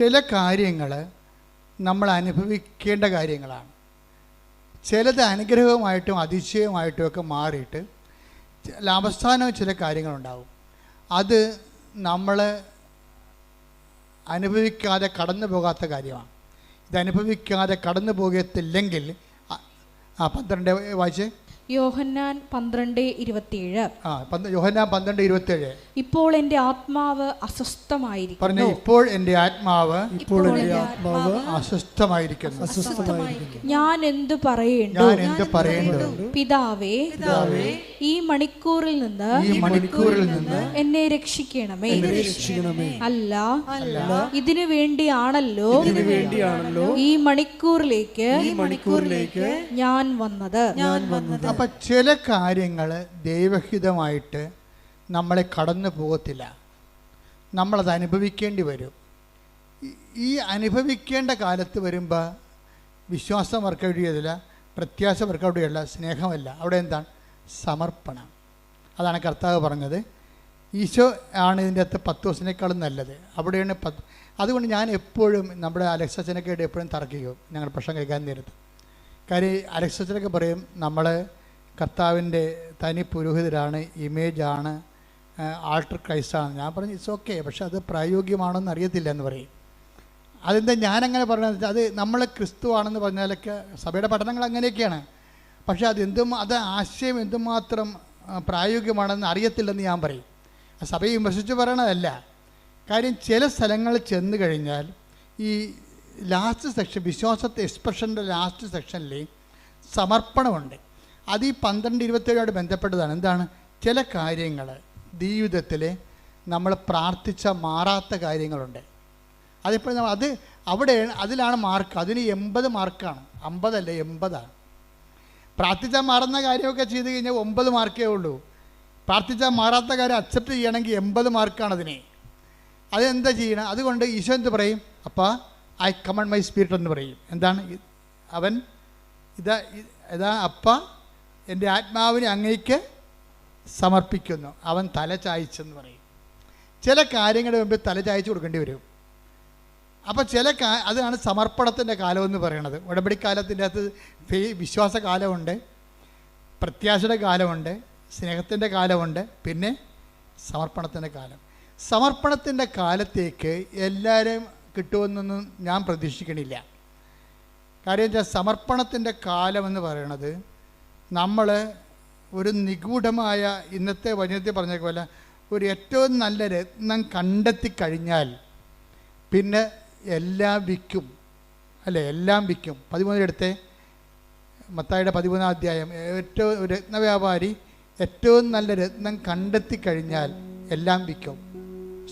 ചില കാര്യങ്ങൾ നമ്മൾ അനുഭവിക്കേണ്ട കാര്യങ്ങളാണ്. ചിലത് അനുഗ്രഹമായിട്ടും അതിശയമായിട്ടും ഒക്കെ മാറിയിട്ട് ചില അവസാനം ചില കാര്യങ്ങളുണ്ടാവും. അത് നമ്മൾ അനുഭവിക്കാതെ കടന്നു പോകാത്ത കാര്യമാണ്. ഇത് അനുഭവിക്കാതെ കടന്നു പോകത്തില്ലെങ്കിൽ ആ പന്ത്രണ്ട് വായിച്ചേ യോഹന്നാൻ പന്ത്രണ്ട് ഇരുപത്തിയേഴ്. ആ പന്ത് യോഹന്നാൻ പന്ത്രണ്ട് ഇരുപത്തേഴ് ഇപ്പോൾ എന്റെ ആത്മാവ് പറഞ്ഞു അസ്വസ്ഥമായിരിക്കുന്നു ഇപ്പോൾ എന്റെ ആത്മാവ് ഇപ്പോൾ എന്റെ ആത്മാവ് അസ്വസ്ഥമായിരിക്കുന്നു. അസ്വസ്ഥമായിരിക്കുന്നു. ഞാൻ എന്തു പറയേണ്ടു? ഞാൻ എന്ത് പറയേണ്ടു? പിതാവേ ഈ മണിക്കൂറിൽ നിന്ന് ഈ മണിക്കൂറിൽ നിന്ന് എന്നെ രക്ഷിക്കണമേ. രക്ഷിക്കണമേ. അല്ല ഇതിനു വേണ്ടിയാണല്ലോ ഇതിനു വേണ്ടിയാണല്ലോ ഈ മണിക്കൂറിലേക്ക് ഈ മണിക്കൂറിലേക്ക് ഞാൻ വന്നത്. ഞാൻ വന്നത്. അപ്പം ചില കാര്യങ്ങൾ ദൈവഹിതമായിട്ട് നമ്മളെ കടന്നു പോകത്തില്ല. നമ്മളത് അനുഭവിക്കേണ്ടി വരും. ഈ- അനുഭവിക്കേണ്ട കാലത്ത് വരുമ്പോൾ വിശ്വാസം വർക്കൗട്ട് പ്രത്യാശ വർക്കൗട്ട് സ്നേഹമല്ല. അവിടെ എന്താണ്? സമർപ്പണം. അതാണ് കർത്താവ് പറഞ്ഞത്. ഈശോ ആണ് ഇതിന്റെ അകത്ത് പത്ത് ദിവസത്തിനേക്കാളും നല്ലത്. അവിടെയാണ് പത്ത് അതുകൊണ്ട് ഞാൻ എപ്പോഴും നമ്മുടെ അലക്സച്ചനൊക്കെ എപ്പോഴും തർക്കിക്കും. ഞങ്ങൾ പ്രശ്നം കേൾക്കാൻ നേരത്ത്. കാര്യം അലക്സച്ചനൊക്കെ പറയും നമ്മൾ കർത്താവിന്റെ തനി പുരോഹിതരാണ് ആണ് ആൾട്ടർ ക്രൈസ്റ്റാണ് ഞാൻ പറഞ്ഞു ഇറ്റ്സ് ഓക്കെ പക്ഷെ അത് പ്രായോഗികമാണെന്ന് അറിയത്തില്ല എന്ന് പറയും. അതെന്താ ഞാനങ്ങനെ പറഞ്ഞത്? അത് നമ്മൾ ക്രിസ്തുവാണെന്ന് പറഞ്ഞാലൊക്കെ സഭയുടെ പഠനങ്ങൾ അങ്ങനെയൊക്കെയാണ്. പക്ഷേ അതെന്തും അത് ആശയം എന്തുമാത്രം പ്രായോഗികമാണെന്ന് അറിയത്തില്ലെന്ന് ഞാൻ പറയും. സഭയെ വിമർശിച്ച് പറയണതല്ല. കാര്യം ചില സ്ഥലങ്ങളിൽ ചെന്ന് കഴിഞ്ഞാൽ ഈ ലാസ്റ്റ് സെക്ഷൻ വിശ്വാസത്തെ എക്സ്പ്രഷന്റെ ലാസ്റ്റ് സെക്ഷനിൽ സമർപ്പണമുണ്ട്. അത് ഈ പന്ത്രണ്ട് ഇരുപത്തേഴോട് ബന്ധപ്പെട്ടതാണ്. എന്താണ്? ചില കാര്യങ്ങൾ ജീവിതത്തിൽ നമ്മൾ പ്രാർത്ഥിച്ച മാറാത്ത കാര്യങ്ങളുണ്ട്. അതിപ്പോൾ നമ്മൾ അത് അവിടെ അതിലാണ് മാർക്ക്. അതിന് എൺപത് മാർക്കാണ്. അമ്പതല്ല എൺപതാണ്. പ്രാർത്ഥിച്ചാൽ മാറുന്ന കാര്യമൊക്കെ ചെയ്ത് കഴിഞ്ഞാൽ ഒമ്പത് മാർക്കേ ഉള്ളൂ. പ്രാർത്ഥിച്ചാൽ മാറാത്ത കാര്യം അക്സെപ്റ്റ് ചെയ്യണമെങ്കിൽ എൺപത് മാർക്കാണ് അതിനെ. അതെന്താ ചെയ്യണം? അതുകൊണ്ട് ഈശോ എന്ത് പറയും? അപ്പോൾ ഐ കമൺ മൈ സ്പിരിറ്റ് എന്ന് പറയും. എന്താണ്? അവൻ ഇതാ ഇതാ അപ്പ എന്റെ ആത്മാവിനെ അങ്ങേക്ക് സമർപ്പിക്കുന്നു. അവൻ തല ചായ്ച്ചെന്ന് പറയും. ചില കാര്യങ്ങളുടെ മുമ്പിൽ തല ചായച്ചു കൊടുക്കേണ്ടി വരും. അപ്പോൾ ചില കാ അതാണ് സമർപ്പണത്തിന്റെ കാലം എന്ന് പറയുന്നത് ഉടമ്പടിക്കാലത്തിന്റെ അകത്ത് ഫേ- വിശ്വാസ കാലമുണ്ട് പ്രത്യാശയുടെ കാലമുണ്ട് സ്നേഹത്തിന്റെ കാലമുണ്ട് പിന്നെ സമർപ്പണത്തിന്റെ കാലം. സമർപ്പണത്തിന്റെ കാലത്തേക്ക് എല്ലാവരും കിട്ടുമെന്നൊന്നും ഞാൻ പ്രതീക്ഷിക്കണില്ല. കാര്യം വെച്ചാൽ സമർപ്പണത്തിന്റെ കാലം എന്ന് പറയുന്നത് നമ്മൾ ഒരു നിഗൂഢമായ ഇന്നത്തെ വചനത്തിൽ പറഞ്ഞ പോലെ ഒരു ഏറ്റവും നല്ല രത്നം കണ്ടെത്തി കഴിഞ്ഞാൽ പിന്നെ എല്ലാം വിൽക്കും. അല്ലേ? എല്ലാം വിൽക്കും. പതിമൂന്നിലെടുത്തെ മത്തായുടെ പതിമൂന്നാം അധ്യായം. ഏറ്റവും ഒരു രത്നവ്യാപാരി ഏറ്റവും നല്ല രത്നം കണ്ടെത്തി കഴിഞ്ഞാൽ എല്ലാം വിൽക്കും.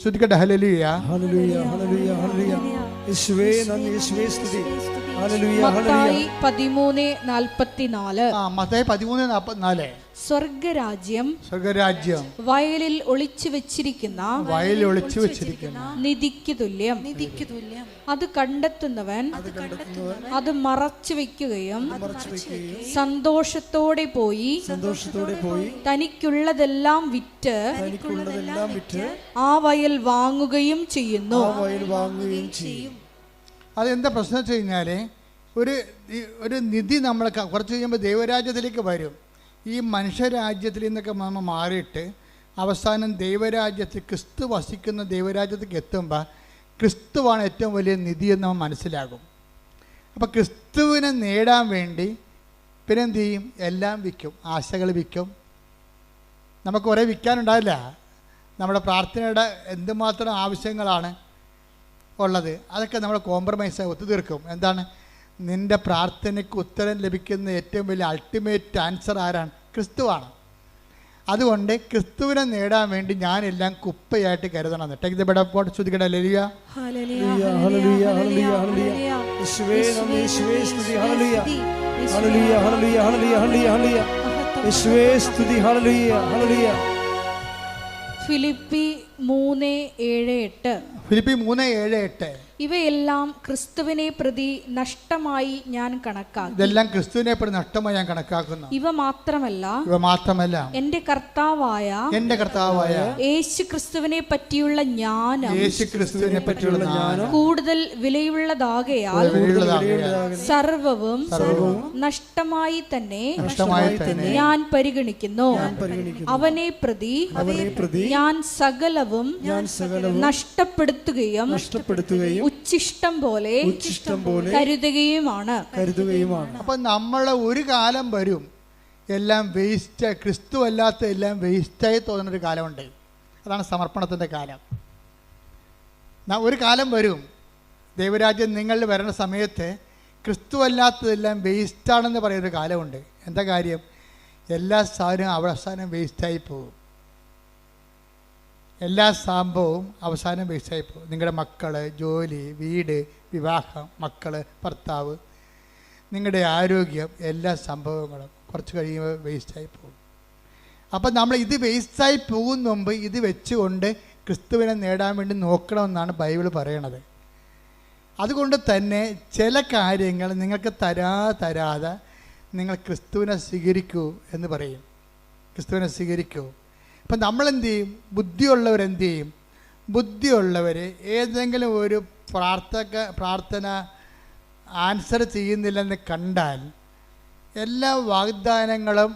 ശ്രുതിക്കട്ടെ ഹലലിയ ഹല്ലേലൂയ ഹല്ലേലൂയ. ഹല്ലേലൂയ. യേശുവേ നന്ദി യേശുവേ സ്തുതി. മത്തായി പതിമൂന്ന് നാൽപ്പത്തിനാല്. മത്തായി പതിമൂന്ന് നാൽപ്പത്തിനാല്. സ്വർഗരാജ്യം സ്വർഗരാജ്യം. വയലിൽ ഒളിച്ചു വെച്ചിരിക്കുന്ന വയലിൽ ഒളിച്ചു വെച്ചിരിക്കുന്ന നിധിക്ക് തുല്യം. നിധിക്ക് തുല്യം. അത് കണ്ടെത്തുന്നവൻ അത് മറച്ചു വെക്കുകയും സന്തോഷത്തോടെ പോയി സന്തോഷത്തോടെ പോയി തനിക്കുള്ളതെല്ലാം വിറ്റ് തനിക്കുള്ളതെല്ലാം വിറ്റ് ആ വയൽ വാങ്ങുകയും ചെയ്യുന്നു. ആ വയൽ വാങ്ങുകയും ചെയ്യും. അതെന്താ പ്രശ്നം വെച്ച് കഴിഞ്ഞാൽ ഒരു ഒരു നിധി നമ്മൾ കുറച്ച് കഴിയുമ്പോൾ ദൈവരാജ്യത്തിലേക്ക് വരും. ഈ മനുഷ്യരാജ്യത്തിൽ നിന്നൊക്കെ നമ്മൾ മാറിയിട്ട് അവസാനം ദൈവരാജ്യത്തിൽ ക്രിസ്തു വസിക്കുന്ന ദൈവരാജ്യത്തേക്ക് എത്തുമ്പോൾ ക്രിസ്തുവാണ് ഏറ്റവും വലിയ നിധി എന്ന് നമ്മൾ മനസ്സിലാകും. അപ്പോൾ ക്രിസ്തുവിനെ നേടാൻ വേണ്ടി പിന്നെ എന്ത് ചെയ്യും? എല്ലാം വിൽക്കും. ആശകൾ വിൽക്കും. നമുക്ക് കുറേ വിൽക്കാനുണ്ടാവില്ല. നമ്മുടെ പ്രാർത്ഥനയുടെ എന്തുമാത്രം ആവശ്യങ്ങളാണ്. ഉള്ളത്. അതൊക്കെ നമ്മൾ കോംപ്രമൈസ് ഒത്തുതീർക്കും. എന്താണ്? നിന്റെ പ്രാർത്ഥനയ്ക്ക് ഉത്തരം ലഭിക്കുന്ന ഏറ്റവും വലിയ അൾട്ടിമേറ്റ് ആൻസർ ആരാണ്? ക്രിസ്തുവാണ്. അതുകൊണ്ട് ക്രിസ്തുവിനെ നേടാൻ വേണ്ടി ഞാനെല്ലാം കുപ്പയായിട്ട് കരുതണം take the bed of God ശ്രുതികട. ലലിയ ഹല്ലേലൂയ ഹല്ലേലൂയ ഹല്ലേലൂയ ഹല്ലേലൂയ യേശുവേ സ്തുതി ഹല്ലേലൂയ hallelujah hallelujah hallelujah hallelujah hallelujah യേശുവേ സ്തുതി ഹല്ലേലൂയ ഹല്ലേലൂയ ഫിലിപ്പി മൂന്ന് ഏഴ് എട്ട്. ഫിലിപ്പി മൂന്ന് ഏഴ് എട്ട്. ഇവയെല്ലാം ക്രിസ്തുവിനെ പ്രതി നഷ്ടമായി ഞാൻ കണക്കാക്കും. ഇതെല്ലാം ക്രിസ്തുവിനെ പ്രതി നഷ്ടമായി ഞാൻ കണക്കാക്കുന്നു. ഇവ മാത്രമല്ല ഇവ മാത്രമല്ല എന്റെ കർത്താവായ എന്റെ കർത്താവായ യേശു ക്രിസ്തുവിനെ പറ്റിയുള്ള ജ്ഞാനം യേശു ക്രിസ്തുവിനെ പറ്റിയുള്ള ജ്ഞാനം കൂടുതൽ വിലയുള്ളതാകയാൽ സർവവും നഷ്ടമായി തന്നെ നഷ്ടമായി തന്നെ ഞാൻ പരിഗണിക്കുന്നു. അവനെ പ്രതി അവനെ പ്രതി ഞാൻ സകലവും ഞാൻ സകലവും നഷ്ടപ്പെടുത്തുകയും നഷ്ടപ്പെടുത്തുകയും ഉച്ചിഷ്ടം പോലെ ഉച്ചിഷ്ടം പോലെ കരുതുകയുമാണ്. കരുതുകയുമാണ്. അപ്പൊ നമ്മളെ ഒരു കാലം വരും. എല്ലാം വേസ്റ്റ് ക്രിസ്തു അല്ലാത്ത എല്ലാം വേസ്റ്റായി തോന്നുന്നൊരു കാലമുണ്ട്. അതാണ് സമർപ്പണത്തിന്റെ കാലം. ഒരു കാലം വരും. ദൈവരാജ്യം നിങ്ങൾ വരുന്ന സമയത്ത് ക്രിസ്തു അല്ലാത്തതെല്ലാം വേസ്റ്റാണെന്ന് പറയുന്നൊരു കാലമുണ്ട്. എന്താ കാര്യം? എല്ലാ സാധനവും അവസാനം വേസ്റ്റായി പോകും. എല്ലാ സംഭവവും അവസാനം വേസ്റ്റായി പോകും നിങ്ങളുടെ മക്കൾ ജോലി വീട് വിവാഹം മക്കൾ ഭർത്താവ് നിങ്ങളുടെ ആരോഗ്യം എല്ലാ സംഭവങ്ങളും കുറച്ച് കഴിയുമ്പോൾ വേസ്റ്റായി പോകും അപ്പം നമ്മൾ ഇത് വേസ്റ്റായി പോകുന്ന മുമ്പ് ഇത് വെച്ചുകൊണ്ട് ക്രിസ്തുവിനെ നേടാൻ വേണ്ടി നോക്കണമെന്നാണ് ബൈബിൾ പറയണത്. അതുകൊണ്ട് തന്നെ ചില കാര്യങ്ങൾ നിങ്ങൾക്ക് തരാ തരാതെ നിങ്ങൾ ക്രിസ്തുവിനെ സ്വീകരിക്കൂ എന്ന് പറയും. ക്രിസ്തുവിനെ സ്വീകരിക്കൂ. അപ്പം നമ്മൾ എന്ത് ചെയ്യും ബുദ്ധിയുള്ളവരെന്ത് ചെയ്യും ബുദ്ധിയുള്ളവർ ഏതെങ്കിലും ഒരു പ്രാർത്ഥക പ്രാർത്ഥന ആൻസർ ചെയ്യുന്നില്ലെന്ന് കണ്ടാൽ എല്ലാ വാഗ്ദാനങ്ങളും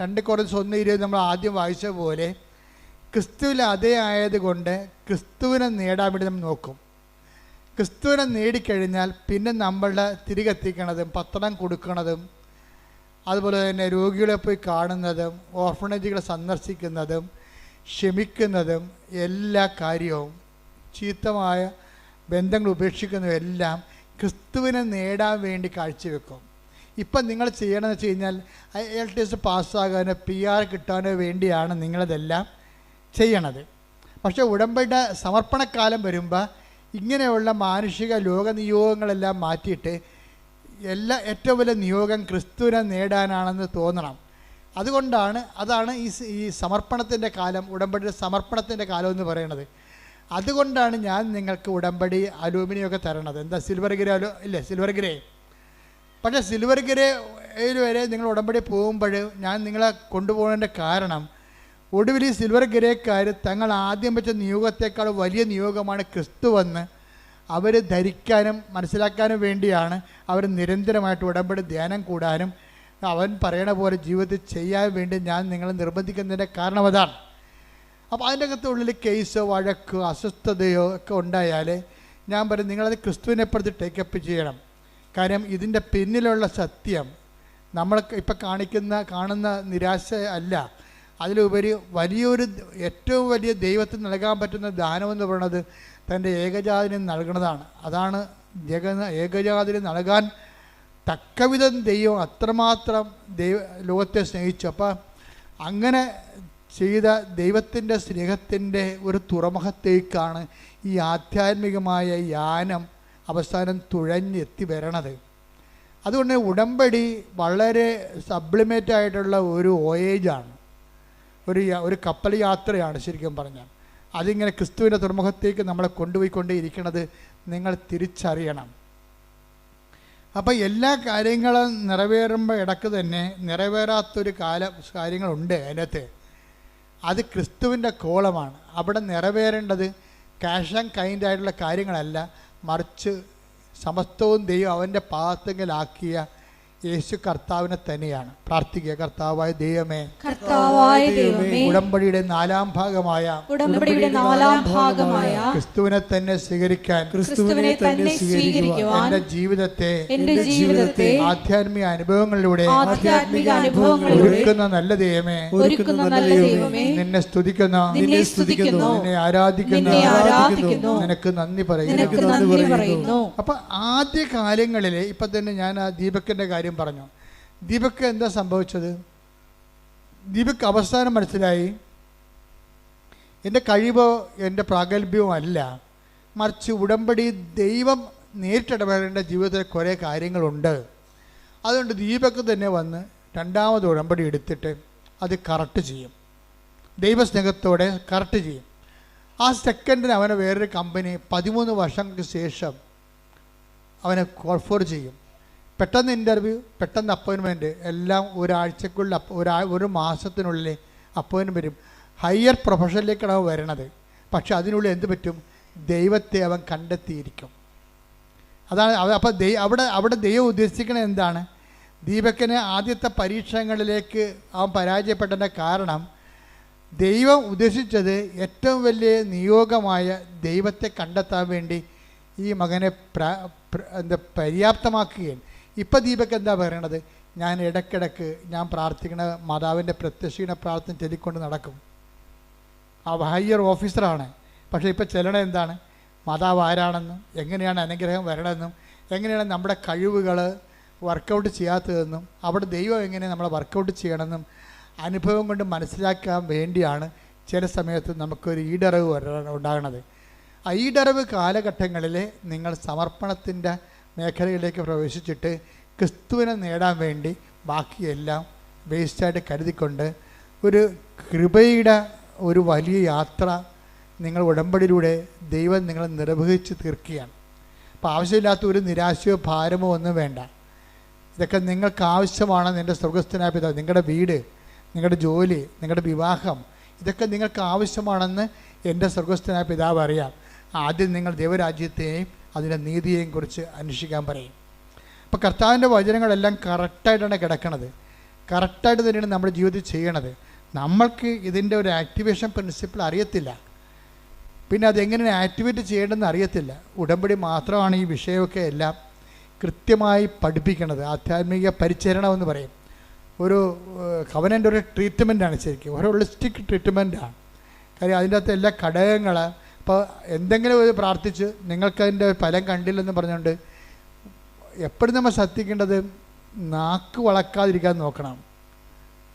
രണ്ട് കുറച്ച് ഒന്ന് ഇരുപത് നമ്മൾ ആദ്യം വായിച്ച പോലെ ക്രിസ്തുവിൽ അതേ ആയതുകൊണ്ട് ക്രിസ്തുവിനെ നേടാൻ വേണ്ടി നമ്മൾ നോക്കും. ക്രിസ്തുവിനെ നേടിക്കഴിഞ്ഞാൽ പിന്നെ നമ്മളുടെ തിരികെത്തിക്കണതും പത്രം കൊടുക്കണതും അതുപോലെ തന്നെ രോഗികളെ പോയി കാണുന്നതും ഓർഫണേജുകളെ സന്ദർശിക്കുന്നതും ക്ഷമിക്കുന്നതും എല്ലാ കാര്യവും ചീത്തമായ ബന്ധങ്ങൾ ഉപേക്ഷിക്കുന്നതും എല്ലാം ക്രിസ്തുവിനെ നേടാൻ വേണ്ടി കാഴ്ചവെക്കും. ഇപ്പം നിങ്ങൾ ചെയ്യണമെന്ന് വെച്ച് കഴിഞ്ഞാൽ എൽ ടി എസ് പാസ്സാകാനോ പി ആർ കിട്ടാനോ വേണ്ടിയാണ് നിങ്ങളിതെല്ലാം ചെയ്യണത്. പക്ഷേ ഉടമ്പടിയുടെ സമർപ്പണക്കാലം വരുമ്പോൾ ഇങ്ങനെയുള്ള മാനുഷിക ലോക നിയോഗങ്ങളെല്ലാം മാറ്റിയിട്ട് എല്ലാ ഏറ്റവും വലിയ നിയോഗം ക്രിസ്തുവിനെ നേടാനാണെന്ന് തോന്നണം. അതുകൊണ്ടാണ് അതാണ് ഈ ഈ സമർപ്പണത്തിന്റെ കാലം ഉടമ്പടിയുടെ സമർപ്പണത്തിന്റെ കാലം എന്ന് പറയുന്നത്. അതുകൊണ്ടാണ് ഞാൻ നിങ്ങൾക്ക് ഉടമ്പടി അലൂമിനിയൊക്കെ തരണത്. എന്താ സിൽവർ ഗ്രേ അലോ ഇല്ലേ സിൽവർ ഗ്രേ? പക്ഷേ സിൽവർ ഗ്രേയിൽ വരെ നിങ്ങൾ ഉടമ്പടി പോകുമ്പോൾ ഞാൻ നിങ്ങളെ കൊണ്ടുപോകുന്നതിന്റെ കാരണം ഒടുവിൽ ഈ സിൽവർ ഗ്രേക്കാർ തങ്ങൾ ആദ്യം വെച്ച നിയോഗത്തേക്കാൾ വലിയ നിയോഗമാണ് ക്രിസ്തു വന്ന് അവർ ധരിക്കാനും മനസ്സിലാക്കാനും വേണ്ടിയാണ് അവർ നിരന്തരമായിട്ട് ഉടമ്പടി ധ്യാനം കൂടാനും അവൻ പറയണ പോലെ ജീവിതത്തിൽ ചെയ്യാൻ വേണ്ടി ഞാൻ നിങ്ങളെ നിർബന്ധിക്കുന്നതിന്റെ കാരണം അതാണ്. അപ്പോൾ അതിന്റെ അകത്ത് ഉള്ളിൽ കേസോ വഴക്കോ അസ്വസ്ഥതയോ ഒക്കെ ഉണ്ടായാൽ ഞാൻ പറയും നിങ്ങളത് ക്രിസ്തുവിനെപ്പുറത്ത് ടേക്കപ്പ് ചെയ്യണം. കാര്യം ഇതിന്റെ പിന്നിലുള്ള സത്യം നമ്മൾ ഇപ്പം കാണിക്കുന്ന കാണുന്ന നിരാശ അല്ല. അതിലുപരി വലിയൊരു ഏറ്റവും വലിയ ദൈവത്തിന് നൽകാൻ പറ്റുന്ന ദാനമെന്ന് പറയുന്നത് തന്റെ ഏകജാതിന് നൽകുന്നതാണ് അതാണ് ജഗ ഏകജാതിന് നൽകാൻ തക്കവിധം ദൈവം അത്രമാത്രം ദൈവ ലോകത്തെ സ്നേഹിച്ചു. അപ്പം അങ്ങനെ ചെയ്ത ദൈവത്തിന്റെ സ്നേഹത്തിന്റെ ഒരു തുറമുഖത്തേക്കാണ് ഈ ആധ്യാത്മികമായ യാനം അവസാനം തുഴഞ്ഞെത്തി വരണത്. അതുകൊണ്ട് ഉടമ്പടി വളരെ സപ്ലിമേറ്റ് ആയിട്ടുള്ള ഒരു വോയേജാണ് ഒരു ഒരു കപ്പൽ യാത്രയാണ് ശരിക്കും പറഞ്ഞാൽ. അതിങ്ങനെ ക്രിസ്തുവിന്റെ തുറമുഖത്തേക്ക് നമ്മളെ കൊണ്ടുപോയിക്കൊണ്ടേയിരിക്കുന്നത് നിങ്ങൾ തിരിച്ചറിയണം. അപ്പോൾ എല്ലാ കാര്യങ്ങളും നിറവേറുമ്പോൾ ഇടയ്ക്ക് തന്നെ നിറവേറാത്തൊരു കാല കാര്യങ്ങളുണ്ട് അതിനകത്ത്. അത് ക്രിസ്തുവിന്റെ കോളമാണ്. അവിടെ നിറവേറേണ്ടത് ക്യാഷ് ആൻഡ് കൈൻഡ് ആയിട്ടുള്ള കാര്യങ്ങളല്ല. മറിച്ച് സമസ്തവും ദൈവം അവന്റെ പാദത്തെങ്കിലാക്കിയ യേശു കർത്താവിനെ തന്നെയാണ്. പ്രാർത്ഥിക്കുക കർത്താവായ ദൈവമേ കർത്താവായ ദൈവമേ ഉടമ്പടിയുടെ നാലാം ഭാഗമായ ഉടമ്പടിയുടെ നാലാം ഭാഗമായ ക്രിസ്തുവിനെ തന്നെ സ്വീകരിക്കാൻ ക്രിസ്തുവിനെ തന്നെ സ്വീകരിക്കുവാൻ എന്റെ ജീവിതത്തെ എന്റെ ജീവിതത്തെ ആധ്യാത്മിക അനുഭവങ്ങളിലൂടെ ആധ്യാത്മിക അനുഭവങ്ങളിലൂടെ ഒരുക്കുന്ന നല്ല ദൈവമേ ഒരുക്കുന്ന നല്ല ദൈവമേ നിന്നെ സ്തുതിക്കുന്നു നിന്നെ സ്തുതിക്കുന്നു നിന്നെ ആരാധിക്കുന്നു നിന്നെ ആരാധിക്കുന്നു നിനക്ക് നന്ദി പറയുന്നു നിനക്ക് നന്ദി പറയുന്നു. അപ്പോൾ ആദ്യ കാലങ്ങളിൽ ഇപ്പൊ തന്നെ ഞാൻ ആ ദീപക്കിന്റെ കാര്യം പറഞ്ഞു. ദീപക്ക് എന്താ സംഭവിച്ചത്? ദീപക്ക് അവസാനം മനസ്സിലായി എന്റെ കഴിവോ എന്റെ പ്രാഗൽഭ്യവും അല്ല. മറിച്ച് ഉടമ്പടി ദൈവം നേരിട്ടിടപെടേണ്ട ജീവിതത്തിൽ കുറേ കാര്യങ്ങളുണ്ട്. അതുകൊണ്ട് ദീപക്ക് തന്നെ വന്ന് രണ്ടാമത് ഉടമ്പടി എടുത്തിട്ട് അത് കറക്റ്റ് ചെയ്യും. ദൈവസ്നേഹത്തോടെ കറക്റ്റ് ചെയ്യും. ആ സെക്കൻഡിന് അവനെ വേറൊരു കമ്പനി പതിമൂന്ന് വർഷങ്ങൾക്ക് ശേഷം അവനെ കോൾ ഫോർ ചെയ്യും. പെട്ടെന്ന് ഇന്റർവ്യൂ പെട്ടെന്ന് അപ്പോയിൻമെന്റ് എല്ലാം ഒരാഴ്ചക്കുള്ളിൽ ഒരാ ഒരു മാസത്തിനുള്ളിൽ അപ്പോയിൻമെന്റ് വരും. ഹയർ പ്രൊഫഷനിലേക്കാണ് വരണത്. പക്ഷെ അതിനുള്ളിൽ എന്ത് പറ്റും? ദൈവത്തെ അവൻ കണ്ടെത്തിയിരിക്കും. അതാണ് അപ്പോൾ ദൈ അവിടെ അവിടെ ദൈവം ഉദ്ദേശിക്കുന്നത് എന്താണ്? ദീപക്കിന് ആദ്യത്തെ പരീക്ഷണങ്ങളിലേക്ക് അവൻ പരാജയപ്പെട്ടതിന്റെ കാരണം ദൈവം ഉദ്ദേശിച്ചത് ഏറ്റവും വലിയ നിയോഗമായ ദൈവത്തെ കണ്ടെത്താൻ വേണ്ടി ഈ മകനെ എന്താ പര്യാപ്തമാക്കുകയാണ്. ഇപ്പം ദീപക് എന്താ പറയണത്? ഞാൻ ഇടയ്ക്കിടയ്ക്ക് ഞാൻ പ്രാർത്ഥിക്കണ മാതാവിന്റെ പ്രത്യക്ഷീണ പ്രാർത്ഥന ചൊല്ലിക്കൊണ്ട് നടക്കും. ആ ഹയർ ഓഫീസറാണ്. പക്ഷേ ഇപ്പോൾ ചെല്ലണ എന്താണ്? മാതാവ് ആരാണെന്നും എങ്ങനെയാണ് അനുഗ്രഹം വരണമെന്നും എങ്ങനെയാണ് നമ്മുടെ കഴിവുകൾ വർക്കൗട്ട് ചെയ്യാത്തതെന്നും അവിടെ ദൈവം എങ്ങനെ നമ്മളെ വർക്കൗട്ട് ചെയ്യണമെന്നും അനുഭവം കൊണ്ട് മനസ്സിലാക്കാൻ വേണ്ടിയാണ് ചില സമയത്ത് നമുക്കൊരു ഈടറിവ് ഉണ്ടാകണത്. ആ ഈടറിവ് കാലഘട്ടങ്ങളിൽ നിങ്ങൾ സമർപ്പണത്തിന്റെ മേഖലയിലേക്ക് പ്രവേശിച്ചിട്ട് ക്രിസ്തുവിനെ നേടാൻ വേണ്ടി ബാക്കിയെല്ലാം വേസ്റ്റായിട്ട് കരുതിക്കൊണ്ട് ഒരു കൃപയുടെ ഒരു വലിയ യാത്ര നിങ്ങൾ ഉടമ്പടിയിലൂടെ ദൈവം നിങ്ങളെ നിർവഹിച്ച് തീർക്കുകയാണ്. അപ്പോൾ ആവശ്യമില്ലാത്ത ഒരു നിരാശയോ ഭാരമോ ഒന്നും വേണ്ട. ഇതൊക്കെ നിങ്ങൾക്ക് ആവശ്യമാണ് എന്റെ സ്വർഗസ്ഥനായ പിതാവ് നിങ്ങളുടെ വീട് നിങ്ങളുടെ ജോലി നിങ്ങളുടെ വിവാഹം. ഇതൊക്കെ നിങ്ങൾക്ക് ആവശ്യമാണെന്ന് എന്റെ സ്വർഗസ്ഥനായ പിതാവ് അറിയാം. ആദ്യം നിങ്ങൾ ദൈവരാജ്യത്തെയും അതിന്റെ നീതിയെയും കുറിച്ച് അന്വേഷിക്കാൻ പറയും. അപ്പോൾ കർത്താവിന്റെ വചനങ്ങളെല്ലാം കറക്റ്റായിട്ടാണ് കിടക്കണത്. കറക്റ്റായിട്ട് തന്നെയാണ് നമ്മുടെ ജീവിതത്തിൽ ചെയ്യണത്. നമ്മൾക്ക് ഇതിന്റെ ഒരു ആക്ടിവേഷൻ പ്രിൻസിപ്പിൾ അറിയത്തില്ല. പിന്നെ അതെങ്ങനെ ആക്ടിവേറ്റ് ചെയ്യേണ്ടതെന്ന് അറിയത്തില്ല. ഉടമ്പടി മാത്രമാണ് ഈ വിഷയമൊക്കെ എല്ലാം കൃത്യമായി പഠിപ്പിക്കണത്. ആധ്യാത്മിക പരിചരണമെന്ന് പറയും. ഒരു കവനന്റെ ഒരു ട്രീറ്റ്മെന്റാണ് ശരിക്കും. ഒരു ഹോളിസ്റ്റിക് ട്രീറ്റ്മെന്റാണ് കാര്യം അതിന്റെ അകത്ത് എല്ലാ ഘടകങ്ങൾ അപ്പോൾ എന്തെങ്കിലും ഒരു പ്രാർത്ഥിച്ച് നിങ്ങൾക്കതിന്റെ ഫലം കണ്ടില്ലെന്ന് പറഞ്ഞുകൊണ്ട് എപ്പോഴും നമ്മൾ ശ്രദ്ധിക്കേണ്ടത് നാക്ക് വളക്കാതിരിക്കാൻ നോക്കണം.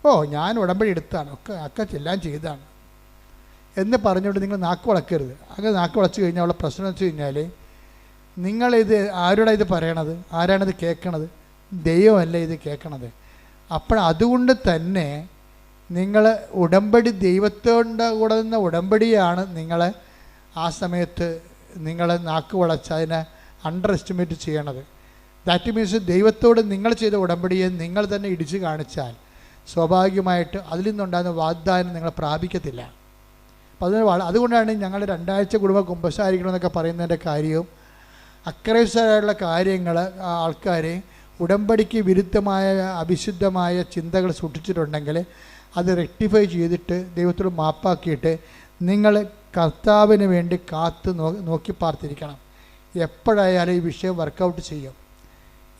ഓ ഞാൻ ഉടമ്പടി എടുത്താണ്. ഒക്കെ ഒക്കെ എല്ലാം ചെയ്താണ്. എന്ന് പറഞ്ഞുകൊണ്ട് നിങ്ങൾ നാക്ക് വളക്കരുത്. അങ്ങനെ നാക്ക് വളച്ച് കഴിഞ്ഞാൽ ഉള്ള പ്രശ്നം വെച്ച് കഴിഞ്ഞാൽ നിങ്ങളിത് ആരോടാണ് ഇത് പറയണത്? ആരാണിത് കേൾക്കണത് ദൈവമല്ല ഇത് കേൾക്കണത് അപ്പോൾ അതുകൊണ്ട് തന്നെ നിങ്ങൾ ഉടമ്പടി ദൈവത്തോടെ കൂടെ നിന്ന ഉടമ്പടിയാണ് നിങ്ങൾ ആ സമയത്ത് നിങ്ങൾ നാക്ക് വളച്ച് അതിനെ അണ്ടർ എസ്റ്റിമേറ്റ് ചെയ്യണത്. ദാറ്റ് മീൻസ് ദൈവത്തോട് നിങ്ങൾ ചെയ്ത ഉടമ്പടിയെ നിങ്ങൾ തന്നെ ഇടിച്ചു കാണിച്ചാൽ സ്വാഭാവികമായിട്ട് അതിൽ നിന്നുണ്ടാകുന്ന വാഗ്ദാനം നിങ്ങൾ പ്രാപിക്കത്തില്ല. അപ്പോൾ അതിന് അതുകൊണ്ടാണ് ഞങ്ങൾ രണ്ടാഴ്ച കുടുംബ കുമ്പസാരിക്കണമെന്നൊക്കെ പറയുന്നതിന്റെ കാര്യവും അക്രൈസായുള്ള കാര്യങ്ങൾ ആൾക്കാരെ ഉടമ്പടിക്ക് വിരുദ്ധമായ അവിശുദ്ധമായ ചിന്തകൾ സൂക്ഷിച്ചിട്ടുണ്ടെങ്കിൽ അത് റെക്ടിഫൈ ചെയ്തിട്ട് ദൈവത്തോട് മാപ്പാക്കിയിട്ട് നിങ്ങൾ കർത്താവിന് വേണ്ടി കാത്ത് നോക്കി പാർത്തിരിക്കണം. എപ്പോഴായാലും ഈ വിഷയം വർക്കൗട്ട് ചെയ്യും.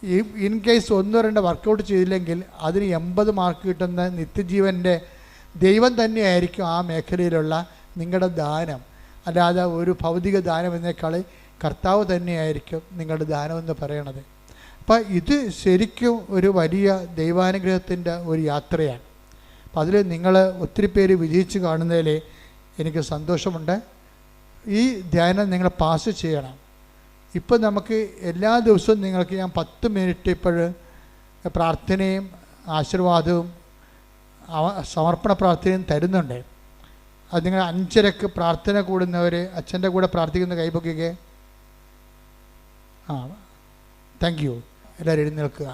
ഈ ഇൻ കേസ് ഒന്നോ രണ്ടോ വർക്കൗട്ട് ചെയ്തില്ലെങ്കിൽ അതിന് എൺപത് മാർക്ക് കിട്ടുന്ന നിത്യജീവന്റെ ദൈവം തന്നെയായിരിക്കും ആ മേഖലയിലുള്ള നിങ്ങളുടെ ദാനം. അല്ലാതെ ഒരു ഭൗതിക ദാനം എന്നേക്കാൾ കർത്താവ് തന്നെയായിരിക്കും നിങ്ങളുടെ ദാനം എന്ന് പറയണത്. അപ്പം ഇത് ശരിക്കും ഒരു വലിയ ദൈവാനുഗ്രഹത്തിന്റെ ഒരു യാത്രയാണ്. അപ്പം അതിൽ നിങ്ങൾ ഒത്തിരി പേര് വിജയിച്ച് കാണുന്നതിൽ എനിക്ക് സന്തോഷമുണ്ട്. ഈ ധ്യാനം നിങ്ങൾ പാസ് ചെയ്യണം. ഇപ്പം നമുക്ക് എല്ലാ ദിവസവും നിങ്ങൾക്ക് ഞാൻ പത്ത് മിനിറ്റ് ഇപ്പോൾ പ്രാർത്ഥനയും ആശീർവാദവും സമർപ്പണ പ്രാർത്ഥനയും തരുന്നുണ്ട്. അത് നിങ്ങൾ അഞ്ചരക്ക് പ്രാർത്ഥന കൂടുന്നവർ അച്ഛന്റെ കൂടെ പ്രാർത്ഥിക്കുന്ന കൈപൊക്കുക ആ താങ്ക് യു എല്ലാവരും എഴുന്നേൽക്കുക.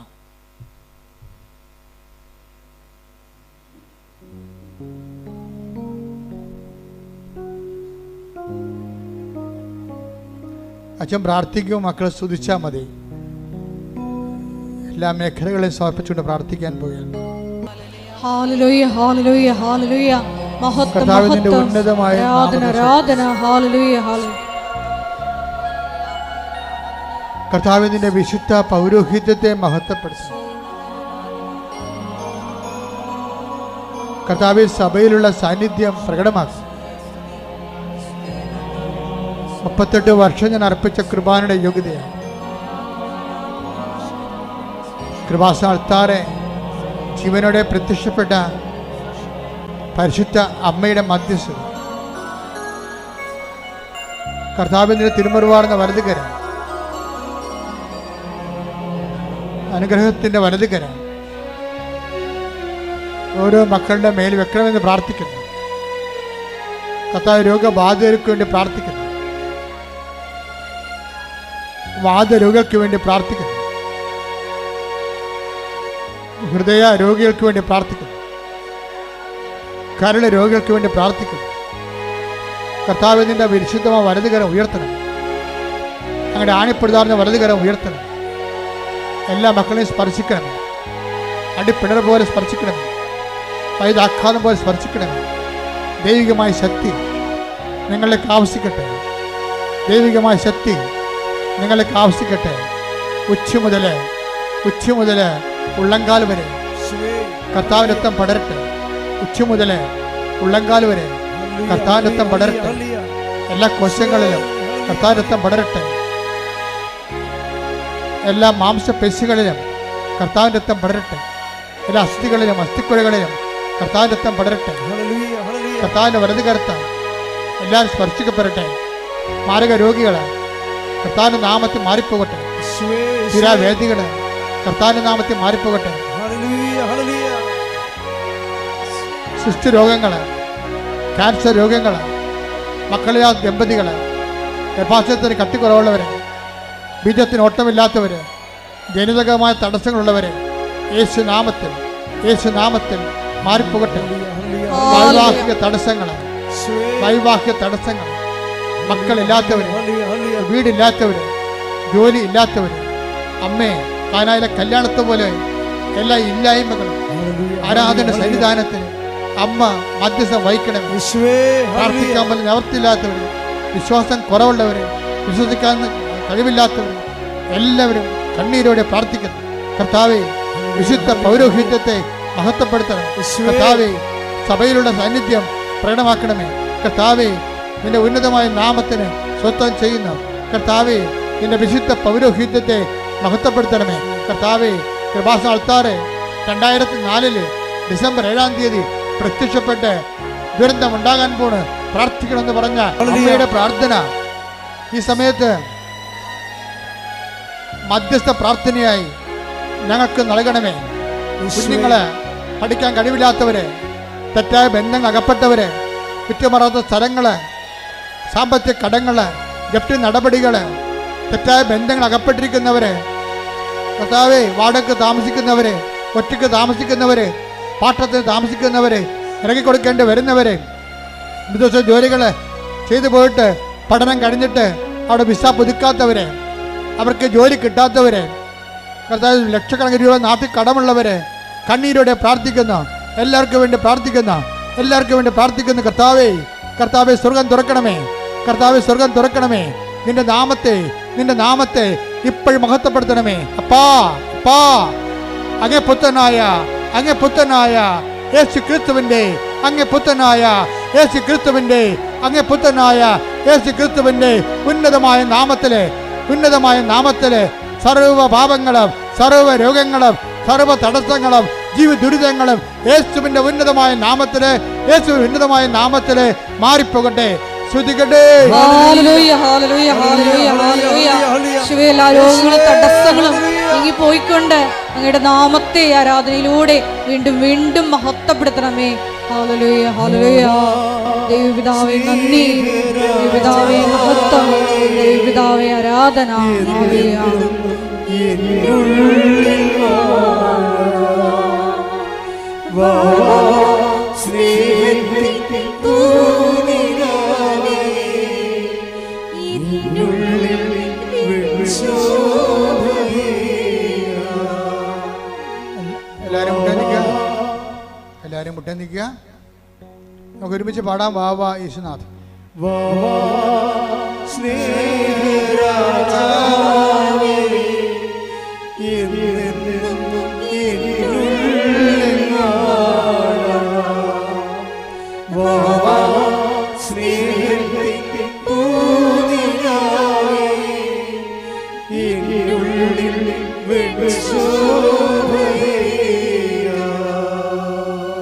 അച്ഛൻ പ്രാർത്ഥിക്കും മക്കളെ സ്തുതിച്ചാൽ മതി. എല്ലാ മേഖലകളെയും സമർപ്പിച്ചുകൊണ്ട് പ്രാർത്ഥിക്കാൻ പോവുകയാണ്. കർത്താവിന്റെ ഉന്നതമായ വിശുദ്ധ പൗരോഹിത്യത്തെ മഹത്വപ്പെടുത്തുന്നു. കർത്താവ് സഭയിലുള്ള സാന്നിധ്യം പ്രകടമാക്കി മുപ്പത്തെട്ട് വർഷം ഞാൻ അർപ്പിച്ച കൃപാനയുടെ യോഗ്യതയാണ്. കൃപാസ്ഥാനത്താറെ ജീവനോടെ പ്രത്യക്ഷപ്പെട്ട പരിശുദ്ധ അമ്മയുടെ മധ്യസ്ഥ കർത്താവിന്റെ തിരുമറുവാർന്ന വലതുകര. അനുഗ്രഹത്തിന്റെ വലതുകര. ഓരോ മക്കളുടെ മേൽ വെക്കണമെന്ന് പ്രാർത്ഥിക്കുന്നു. കർത്താവ് രോഗബാധിതർക്ക് വേണ്ടി പ്രാർത്ഥിക്കുന്നു. വാദരോഗികൾക്ക് വേണ്ടി പ്രാർത്ഥിക്കുന്നു. ഹൃദയ രോഗികൾക്ക് വേണ്ടി പ്രാർത്ഥിക്കുന്നു. കരൾ രോഗികൾക്ക് വേണ്ടി പ്രാർത്ഥിക്കുന്നു. കർത്താവ് നിന്റെ വിശുദ്ധമായ വലതുകരം ഉയർത്തണം. അങ്ങനെ ആണിപ്പെടുതാർന്ന വലതുകരം ഉയർത്തണം. എല്ലാ മക്കളെയും സ്പർശിക്കണം. അടിപ്പിണർ പോലെ സ്പർശിക്കണം. വൈദാഘാതം പോലെ സ്പർശിക്കണം. ദൈവികമായ ശക്തി നിങ്ങളിലേക്ക് ആവശ്യിക്കട്ടെ ദൈവികമായ ശക്തി നിങ്ങളിലേക്ക് ആവശ്യിക്കട്ടെ. ഉച്ച മുതൽ ഉച്ച മുതൽ ഉള്ളങ്കാൽ വരെ. കർത്താവിനൊത്തം പടരട്ടെ. ഉച്ച മുതൽ ഉള്ളങ്കാൽ വരെ. കർത്താവിനൊത്തം പടരട്ടെ. എല്ലാ കോശങ്ങളിലും കർത്താവിനൊത്തം പടരട്ടെ. എല്ലാ മാംസപേശികളിലും കർത്താവിന്റെ അത്തം പടരട്ടെ. എല്ലാ അസ്ഥികളിലും അസ്ഥിക്കുഴകളിലും കർത്താവിന്റെ അത്തം പടരട്ടെ. കർത്താവിന്റെ വലത് കറുത്ത എല്ലാവരും സ്പർശിക്കപ്പെടട്ടെ. മാരക രോഗികൾ കർത്താവിന്റെ നാമത്തിൽ മാറിപ്പോകട്ടെ. സ്ഥിരാവേദികൾ കർത്താവിന്റെ നാമത്തിൽ മാറിപ്പോകട്ടെ. സൃഷ്ടി രോഗങ്ങൾ ക്യാൻസർ രോഗങ്ങൾ മക്കളില്ലാ ദമ്പതികൾ ഗർഭാശയത്തിന് കട്ടിക്കുറവുള്ളവര് ബീജത്തിന് ഓട്ടമില്ലാത്തവര് ജനിതകമായ തടസ്സങ്ങളുള്ളവര് യേശു നാമത്തിൽ യേശു നാമത്തിൽ മാറിപ്പോകട്ടെ. വൈവാഹിക തടസ്സങ്ങൾ വൈവാഹിക തടസ്സങ്ങൾ മക്കളില്ലാത്തവർ വീടില്ലാത്തവര് ജോലി ഇല്ലാത്തവര് അമ്മേ കാനായിലെ കല്യാണത്തെ പോലെ എല്ലാ ഇല്ലായ്മകളും ആരാധന. സന്നിധാനത്തിന് അമ്മ മധ്യസ്ഥം വഹിക്കണം പ്രാർത്ഥിക്കാൻ പോലെ നിവർത്തിയില്ലാത്തവർ വിശ്വാസം കുറവുള്ളവർ വിശ്വസിക്കാൻ കഴിവില്ലാത്തവർ എല്ലാവരും കണ്ണീരോടെ പ്രാർത്ഥിക്കുന്നു കർത്താവെ വിശുദ്ധ പൗരോഹിത്യത്തെ മഹത്വപ്പെടുത്തണം. കർത്താവെ സഭയിലുള്ള സാന്നിധ്യം പ്രകടമാക്കണമേ. കർത്താവെ നിന്റെ ഉന്നതമായ നാമത്തിന് സ്വത്വം ചെയ്യുന്നു കർത്താവെ നിന്റെ വിശുദ്ധ പൗരോഹിത്യത്തെ മഹത്വപ്പെടുത്തണമേ. കർത്താവെ കൃപാസ ആൾത്താറ് രണ്ടായിരത്തി നാലിൽ ഡിസംബർ ഏഴാം തീയതി പ്രത്യക്ഷപ്പെട്ട് ദുരന്തം ഉണ്ടാകാൻ പോണ് പ്രാർത്ഥിക്കണമെന്ന് പറഞ്ഞ അമ്മയുടെ പ്രാർത്ഥന. ഈ സമയത്ത് മധ്യസ്ഥ പ്രാർത്ഥനയായി ഞങ്ങൾക്ക് നൽകണമേ. കുഞ്ഞുങ്ങളെ പഠിക്കാൻ കഴിവില്ലാത്തവര് തെറ്റായ ബന്ധങ്ങൾ അകപ്പെട്ടവര് കുറ്റമറാത്ത സ്ഥലങ്ങൾ സാമ്പത്തിക കടങ്ങൾ ജപ്തി നടപടികൾ തെറ്റായ ബന്ധങ്ങൾ അകപ്പെട്ടിരിക്കുന്നവരെ കർത്താവെ വാടക താമസിക്കുന്നവരെ ഒറ്റയ്ക്ക് താമസിക്കുന്നവരെ പാട്ടത്തിന് താമസിക്കുന്നവരെ ഇറങ്ങിക്കൊടുക്കേണ്ടി വരുന്നവരെ വിദേശ ജോലികൾ ചെയ്തു പോയിട്ട് പഠനം കഴിഞ്ഞിട്ട് അവിടെ വിസ പുതുക്കാത്തവരെ അവർക്ക് ജോലി കിട്ടാത്തവരെ കർത്താവ് ലക്ഷക്കണക്കിന് രൂപ നാട്ടിൽ കടമുള്ളവരെ കണ്ണീരോടെ പ്രാർത്ഥിക്കുന്നു. എല്ലാവർക്കും വേണ്ടി പ്രാർത്ഥിക്കുന്നു. എല്ലാവർക്കും വേണ്ടി പ്രാർത്ഥിക്കുന്നു കർത്താവേ. കർത്താവെ സ്വർഗം തുറക്കണമേ. കർത്താവെ സ്വർഗം തുറക്കണമേ. നിന്റെ നാമത്തെ നിന്റെ നാമത്തെ ഇപ്പോഴും മഹത്വപ്പെടുത്തണമേ. അപ്പാ അപ്പാ. അങ്ങേ പുത്രനായ അങ്ങേ പുത്രനായ യേശു ക്രിസ്തുവിന്റെ അങ്ങേ പുത്രനായ യേശു ക്രിസ്തുവിന്റെ അങ്ങേ പുത്രനായ യേശു ക്രിസ്തുവിന്റെ ഉന്നതമായ നാമത്തിലെ ഉന്നതമായ നാമത്തിലെ സർവ പാപങ്ങളും സർവ രോഗങ്ങളും സർവ തടസ്സങ്ങളും ജീവ ദുരിതങ്ങളും യേശുവിന്റെ ഉന്നതമായ നാമത്തിൽ യേശുവിന്റെ ഉന്നതമായ നാമത്തിൽ മാറിപ്പോകട്ടെ. ശ്രുതികട്ടെ എല്ലാ രോഗങ്ങളും തടസ്സങ്ങളും നീങ്ങി പോയിക്കൊണ്ട് അങ്ങയുടെ നാമത്തെ ആരാധനയിലൂടെ വീണ്ടും വീണ്ടും മഹത്വപ്പെടുത്തണമേ. ഹാലലുയ ഹാലലുയ. ദൈവപിതാവേ നന്ദി. ദൈവപിതാവേ മഹത്വം. ദൈവപിതാവേ ആരാധന. പാടാം. വാ വാ യേശുനാഥ്.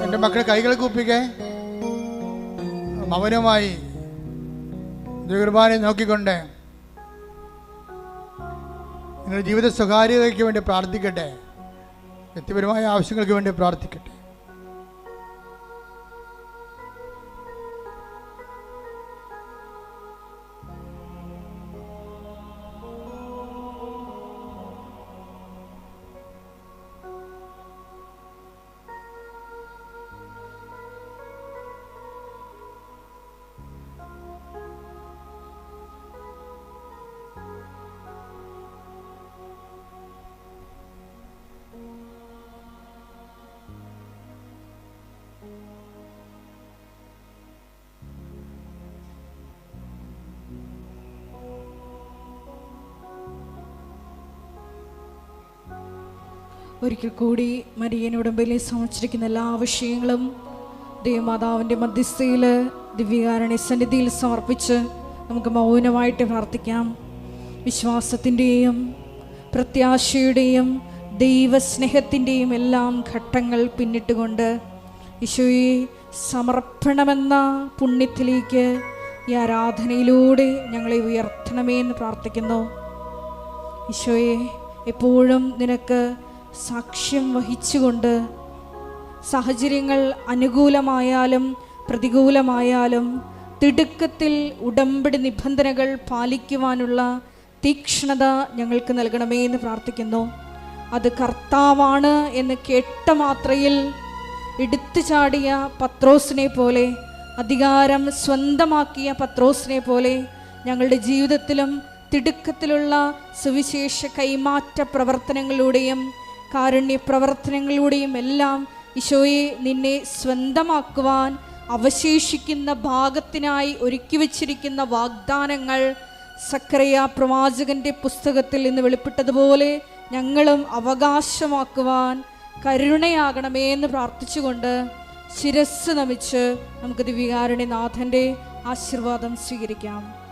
എന്റെ മക്കളെ കൈകൾ കൂപ്പിക്കേ. മൗനമായി ദുർബാനെ നോക്കിക്കൊണ്ട് നിങ്ങളുടെ ജീവിത സ്വകാര്യതയ്ക്ക് വേണ്ടി പ്രാർത്ഥിക്കട്ടെ. വ്യക്തിപരമായ ആവശ്യങ്ങൾക്ക് വേണ്ടി പ്രാർത്ഥിക്കട്ടെ. ഒരിക്കൽ കൂടി മരിയൻ ഉടമ്പലിൽ സമർപ്പിച്ചിരിക്കുന്ന എല്ലാ ആവശ്യങ്ങളും ദേവമാതാവിന്റെ മധ്യസ്ഥയിൽ ദിവ്യകാരണി സന്നിധിയിൽ സമർപ്പിച്ച് നമുക്ക് മൗനമായിട്ട് പ്രാർത്ഥിക്കാം. വിശ്വാസത്തിന്റെയും പ്രത്യാശയുടെയും ദൈവസ്നേഹത്തിന്റെയും എല്ലാം ഘട്ടങ്ങൾ പിന്നിട്ടുകൊണ്ട് ഈശോയെ സമർപ്പണമെന്ന പുണ്യത്തിലേക്ക് ഈ ആരാധനയിലൂടെ ഞങ്ങളെ ഉയർത്തണമേ എന്ന് പ്രാർത്ഥിക്കുന്നു. ഈശോയെ എപ്പോഴും നിനക്ക് സാക്ഷ്യം വഹിച്ചുകൊണ്ട് സാഹചര്യങ്ങൾ അനുകൂലമായാലും പ്രതികൂലമായാലും തിടുക്കത്തിൽ ഉടമ്പടി നിബന്ധനകൾ പാലിക്കുവാനുള്ള തീക്ഷ്ണത ഞങ്ങൾക്ക് നൽകണമേ എന്ന് പ്രാർത്ഥിക്കുന്നു. അത് കർത്താവാണ് എന്ന് കേട്ട മാത്രയിൽ എടുത്തു ചാടിയ പത്രോസിനെ പോലെ അധികാരം സ്വന്തമാക്കിയ പത്രോസിനെ പോലെ ഞങ്ങളുടെ ജീവിതത്തിലും തിടുക്കത്തിലുള്ള സുവിശേഷ കൈമാറ്റ പ്രവർത്തനങ്ങളിലൂടെയും കാരുണ്യ പ്രവർത്തനങ്ങളിലൂടെയും എല്ലാം ഈശോയെ നിന്നെ സ്വന്തമാക്കുവാൻ അവശേഷിക്കുന്ന ഭാഗത്തിനായി ഒരുക്കി വച്ചിരിക്കുന്ന വാഗ്ദാനങ്ങൾ സക്രയ പ്രവാചകന്റെ പുസ്തകത്തിൽ നിന്ന് വെളിപ്പെട്ടതുപോലെ ഞങ്ങളും അവകാശമാക്കുവാൻ കരുണയാകണമേ എന്ന് പ്രാർത്ഥിച്ചുകൊണ്ട് ശിരസ് നമിച്ച് നമുക്ക് ദിവ്യകാരുണ്യനാഥന്റെ ആശീർവാദം സ്വീകരിക്കാം.